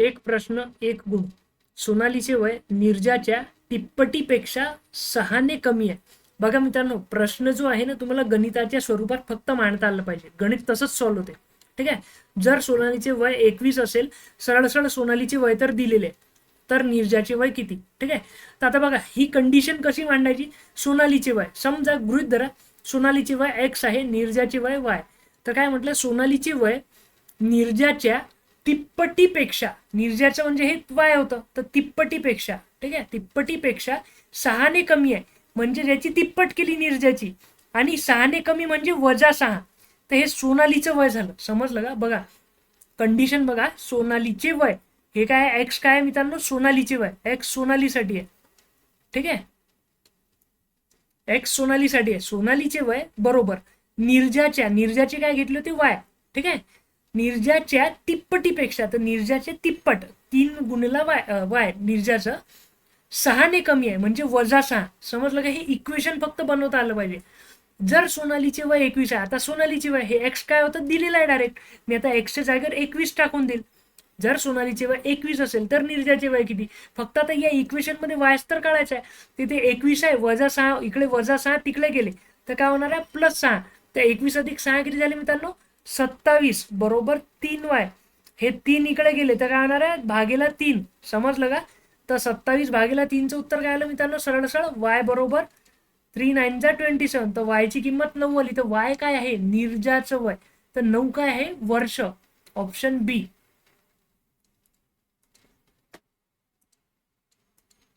एक प्रश्न एक गुण. सोनालीचे वय निर्जाच्या तिप्पटीपेक्षा सहाने कमी आहे. बघा मित्रांनो प्रश्न जो आहे ना तुम्हाला गणिताच्या स्वरूपात फक्त मांडता आलं पाहिजे. गणित तसंच सॉल्व्ह होते. ठीक आहे? जर सोनालीचे वय एकवीस असेल सरळ सरळ सोनालीचे वय तर दिलेले तर निर्जाचे वय किती? ठीक आहे? तर आता बघा ही कंडिशन कशी मांडायची? सोनालीचे वय. समजा गृहित धरा सोनालीचे वय एक्स आहे निर्जाचे वय वाय तर काय म्हटलं? सोनालीचे वय निर्जाच्या तिप्पटीपेक्षा निर्जाचं म्हणजे हे वाय होतं तर तिप्पटीपेक्षा ठीक आहे? तिप्पटीपेक्षा सहाने कमी आहे. म्हणजे ज्याची तिप्पट केली निर्जाची आणि सहाने कमी म्हणजे वजा सहा. तर हे सोनालीचं वय झालं. समजलं का? बघा. कंडिशन बघा. सोनालीचे वय. हे काय? एक्स काय आहे मित्रांनो? सोनालीचे वय. एक्स सोनालीसाठी आहे. ठीक आहे? एक्स सोनालीसाठी आहे. सोनालीचे वय बरोबर. निर्जाच्या निर्जाचे काय घेतले होते? वाय ठीक आहे? निर्जाच्या तिप्पटीपेक्षा तर निर्जाचे तिप्पट तीन गुणला वाय वाय निर्जाचं सहाने कमी आहे म्हणजे वजा सहा. समजलं का? हे इक्वेशन फक्त बनवता आलं पाहिजे. जर सोनालीचे वय एकवीस आहे आता सोनालीचे वय हे एक्स काय होतं? दिलेलं आहे डायरेक्ट मी आता एक्सच्या जागेवर एकवीस टाकून देईल. जर सोनालीचे वय एकवीस असेल तर निर्जाचे वय किती? फक्त आता या इक्वेशनमध्ये वायस तर काढायचं आहे. तिथे एकवीस आहे वजा सहा इकडे वजा सहा तिकडे गेले. तर काय होणार आहे? प्लस सहा. तर एकवीस अधिक सहा किती झाले मित्रांनो? सत्तावीस बरोबर तीन वाय. हे तीन इकडे गेले तर काय होणार आहे? भागेला तीन. समजलं का? तर सत्तावीस भागेला तीनचं उत्तर काय आलं मित्रांनो? सरळ सरळ वाय बरोबर थ्री नाईनचा ट्वेंटी सेवन तर वायची किंमत नऊ आली. तर वाय काय आहे? निर्जाचं वय. तर नऊ काय आहे? वर्ष. ऑप्शन बी